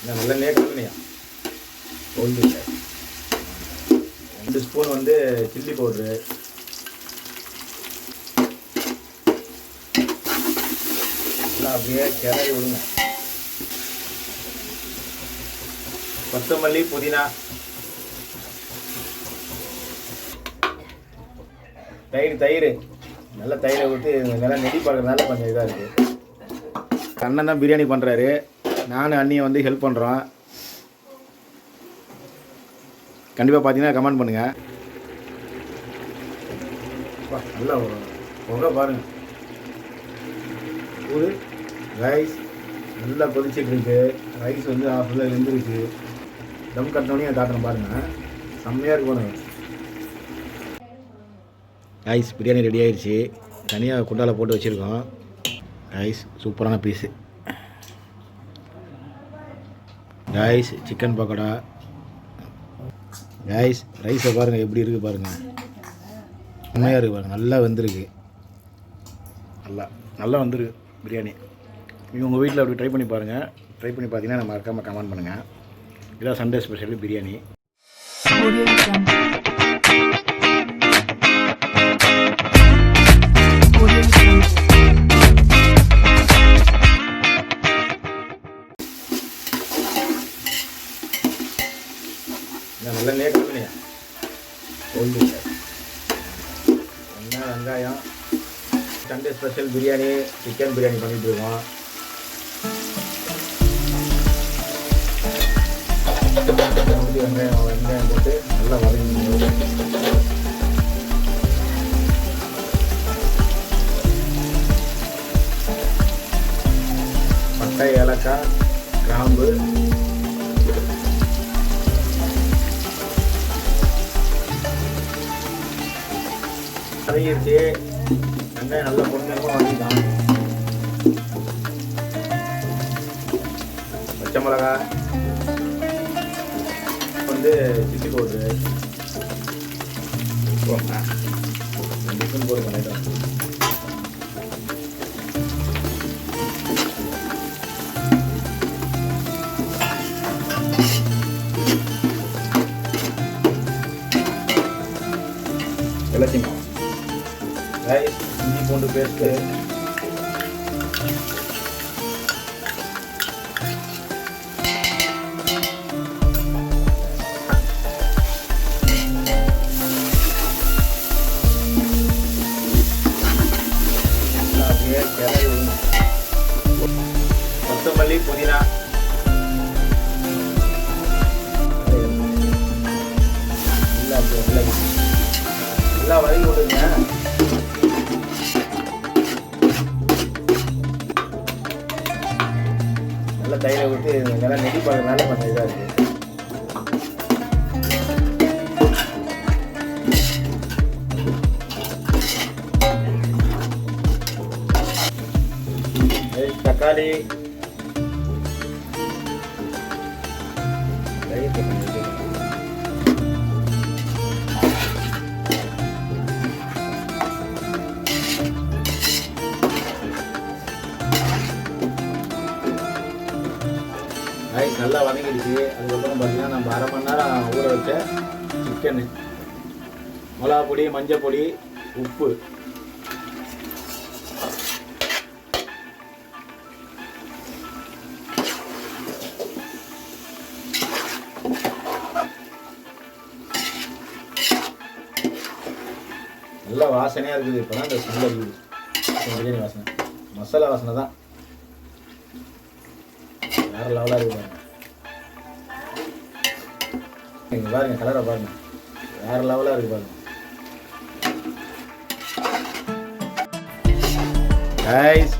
இல்லை நல்லெண்ணெயே கலக்கணையா ஒன்று இல்லை ரெண்டு ஸ்பூன் வந்து சில்லி பவுட்ரு எல்லாம் அப்படியே கிளறி விடுங்க. கொத்தமல்லி புதினா. தயிர் தயிர். நல்ல தயிரை விட்டு நல்லா நெடி பார்க்கறதுனால கொஞ்சம் இதாக இருக்குது கண்ணன் தான் பிரியாணி பண்ணுறாரு நானும் அண்ணியை வந்து ஹெல்ப் பண்ணுறோம் கண்டிப்பாக பார்த்தீங்கன்னா கமெண்ட் பண்ணுங்கள் நல்லா புகை பாருங்கள் ஒரு ரைஸ் நல்லா கொதிச்சுட்டு இருக்கு. ரைஸ் வந்து ஃபுல்லாக வெந்துருச்சு. தம் கட்டினோடனே காட்டுறேன் பாருங்கள் செம்மையாக இருக்கும் ரைஸ் பிரியாணி ரெடி ஆயிடுச்சு தனியாக குண்டாவில் போட்டு வச்சுருக்கோம். ரைஸ் சூப்பரான piece guys chicken pakoda guys ரைஸை பாருங்கள் எப்படி இருக்குது பாருங்கள் உண்மையாக இருக்குது பாருங்கள் நல்லா வந்துருக்கு. நல்லா நல்லா வந்துருக்கு பிரியாணி. நீங்கள் உங்கள் வீட்டில் அப்படி ட்ரை பண்ணி பாருங்கள் ட்ரை பண்ணி பார்த்தீங்கன்னா நம்ம மறக்காமல் கமெண்ட் பண்ணுங்கள் இதான் Sunday special biryani. Special biryani chicken biryani பண்ணிட்டு இருக்கோம். வெங்காயம் வெங்காயம் போட்டு நல்லா வதங்கி பட்டை ஏலக்காய் கிராம்பு. வதங்கிருச்சு வெங்காயம் நல்லா பொண்ணுமா வாங்கிக்கலாம். பச்சை மிளகா. வந்து சிட்டி பவுட்ரு ரெண்டு ஸ்பூன் போடுங்க லைட்டாக எல்லாத்தையும் ரைஸ் இஞ்சி பூண்டு பேஸ்ட்டு கொத்தமல்லி புதினா. நல்லா வதங்கி விடுங்க நல்லா தயிரை விட்டு நல்லா நெடி பார்க்கறதுனால கொஞ்சம் இதாக இருக்குது தக்காளி. தயிர் நல்லா வதங்கிடுச்சு. அதுக்கப்புறம் பார்த்தீங்கன்னா நம்ம அரை மணி நேரம் ஊற வச்ச சிக்கனு மிளகா பொடி மஞ்சள் பொடி உப்பு. நல்ல வாசனையாக இருக்குது. இப்போ தான் இந்த ஸ்மெல் இருக்குது பிரியாணி வாசனை. மசாலா வாசனை தான். வேறு லெவலாக இருக்குது நீங்கள் இங்க பாருங்க கலரை பாருங்க. வேற லெவலாக இருக்கு பாருங்க. கைஸ்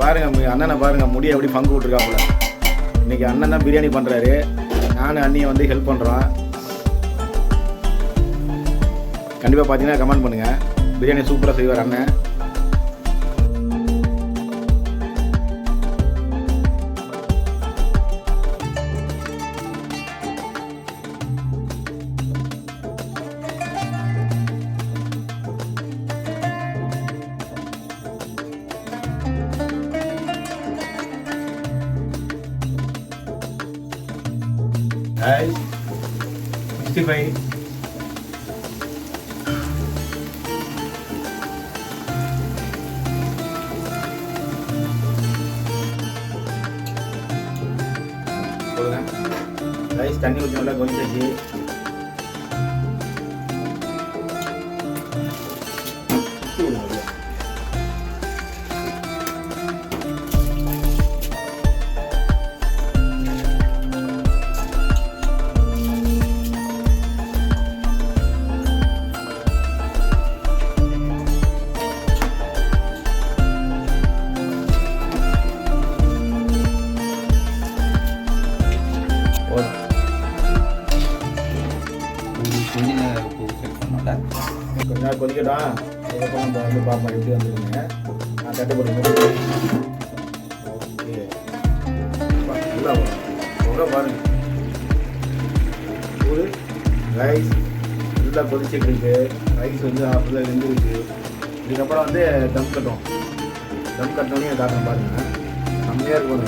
பாருங்க அண்ணனை பாருங்க முடியை எப்படி பங்கு விட்டுருக்காப்புல. இன்னைக்கு அண்ணன் தான் பிரியாணி பண்ணுறாரு நானும் அண்ணியை வந்து ஹெல்ப் பண்ணுறோம் கண்டிப்பாக பார்த்தீங்கன்னா கமெண்ட் பண்ணுங்கள் பிரியாணி சூப்பராக செய்வார் அண்ணன். హాయ్ సిక్స్టీ ఫైవ్ రైస్ తన్ని కొంచెం ఇలా కొంచెం கொஞ்சம் நேரம் செக் பண்ணல கொஞ்ச நாள் கொதிக்கட்டும் அதுக்கப்புறம் நம்ம வந்து பார்ப்போம் எப்படி வந்துருங்க நான் தட்டு ஓகே நல்லா புகை பாருங்க ஒரு ரைஸ் நல்லா கொதிச்சிட்டு இருக்கு ரைஸ் வந்து அப்படிதான் இருந்துருக்கு இதுக்கப்புறம் வந்து தம் கட்டும் தம் கட்டோன்னே காரணம் பாருங்க செம்மையாக இருக்கும்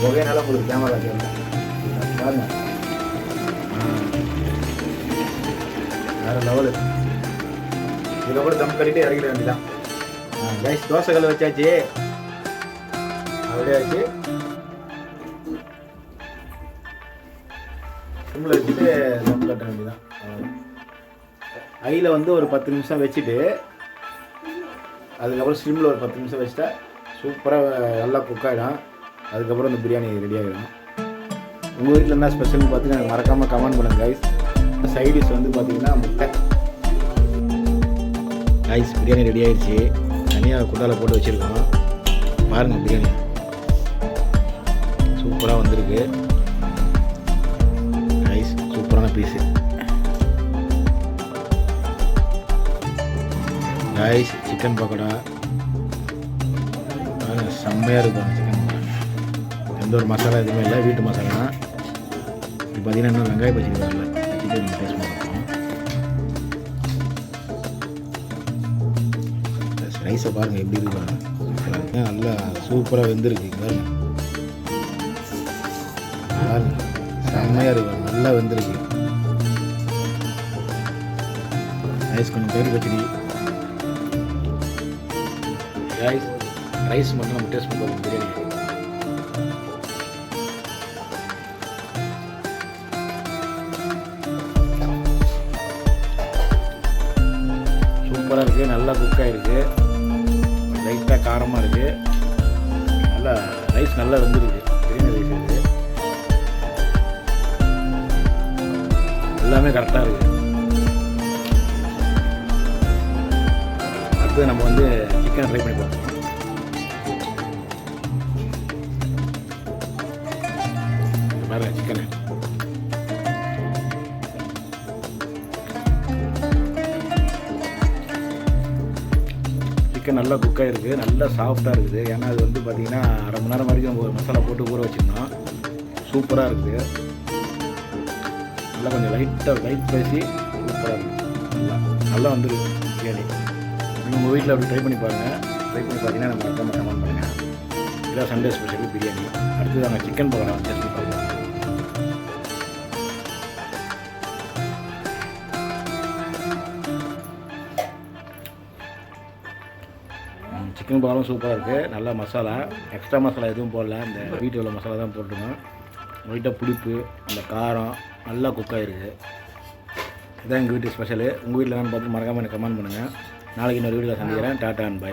புகையினால உங்களுக்கு கேமரா கேட்கும் பாருங்க. வேற லெவலு இதுக்கப்புறம் தம் கட்டிட்டு இறக்கிட வேண்டியதான் கைஸ் தோசைகள் வச்சாச்சு அப்படியே ஆச்சு சிம்மில் வச்சுட்டு தம் கட்ட வேண்டியதான் ஐயில் வந்து ஒரு பத்து நிமிஷம் வச்சுட்டு அதுக்கப்புறம் ஸ்லிம்மில் ஒரு பத்து நிமிஷம் வச்சுட்டா சூப்பராக நல்லா குக் ஆகிடும் அதுக்கப்புறம் இந்த பிரியாணி ரெடி ஆகிடும் உங்கள் வீட்டில் என்ன ஸ்பெஷல்னு பார்த்து எனக்கு மறக்காமல் கமெண்ட் பண்ணுங்கள் கைஸ் சைடிஷ் வந்து பார்த்தீங்கன்னா முட்டை. கைஸ் பிரியாணி ரெடி ஆயிடுச்சு. தனியாக குண்டால போட்டு வச்சுருக்கோம். பாருங்கள் பிரியாணி. சூப்பராக வந்திருக்கு. ரைஸ் சூப்பரான பீஸு ரைஸ் சிக்கன் பக்கோடா செம்மையாக இருக்கும் சிக்கன் பக்கோடா எந்த ஒரு மசாலா எதுவுமே இல்லை வீட்டு மசாலா தான். இப்போ பார்த்தீங்கன்னா இன்னும் வெங்காய பச்சடி வரல வச்சுட்டு நீங்கள் டேஸ்ட் ரைஸை பாருங்கள் எப்படி இருக்கு நல்லா சூப்பராக வெந்திருக்கு செம்மையாக இருக்கு நல்லா வெந்திருக்கு. ரைஸ் கொஞ்சம் பேர் பச்சடி ரைஸ் ரைஸ் மட்டும் நம்ம டேஸ்ட் பண்ணி பிரியாணி. சூப்பராக இருக்குது நல்லா குக் ஆகிருக்கு லைட்டாக காரமாக இருக்குது நல்லா ரைஸ் நல்லா வந்துருக்கு. பிரியாணி ரைஸ் இருக்குது எல்லாமே கரெக்டாக இருக்குது அடுத்து நம்ம வந்து சிக்கன் ட்ரை பண்ணி பார்ப்போம் சிக்கன் சிக்கன் நல்லா குக்காக இருக்குது நல்லா சாஃப்டாக இருக்குது. ஏன்னா அது வந்து பார்த்திங்கன்னா அரை மணி நேரம் வரைக்கும் நம்ம மசாலா போட்டு ஊற வச்சுருந்தோம். சூப்பராக இருக்குது. நல்லா கொஞ்சம் லைட்டாக லைட் பேசி சூப்பராக இருக்குது. நல்லா நல்லா வந்துருக்கு பிரியாணி. உங்கள் வீட்டில் அப்படி ட்ரை பண்ணி பாருங்கள் ட்ரை பண்ணி பார்த்தீங்கன்னா நம்ம மறக்காம கமெண்ட் பண்ணுங்கள் இதான் சண்டே ஸ்பெஷல் பிரியாணி. அடுத்து நாங்கள் சிக்கன் பக்கோடா டெஸ்ட் சிக்கன் பக்கோடாவும் சூப்பராக இருக்குது நல்லா மசாலா. எக்ஸ்ட்ரா மசாலா எதுவும் போடல. இந்த வீட்டில் உள்ள மசாலா தான் போட்டுருக்கோம் லைட்டாக புளிப்பு அந்த காரம் நல்லா குக் ஆகிருக்கு இதான் எங்கள் வீட்டு ஸ்பெஷலு உங்கள் வீட்டில் என்னன்னு பார்த்து மறக்காமல் எனக்கு கமெண்ட் பண்ணுங்கள் நாளைக்கு இன்னொரு வீடியோவில் சந்திக்கிறேன். Tata and by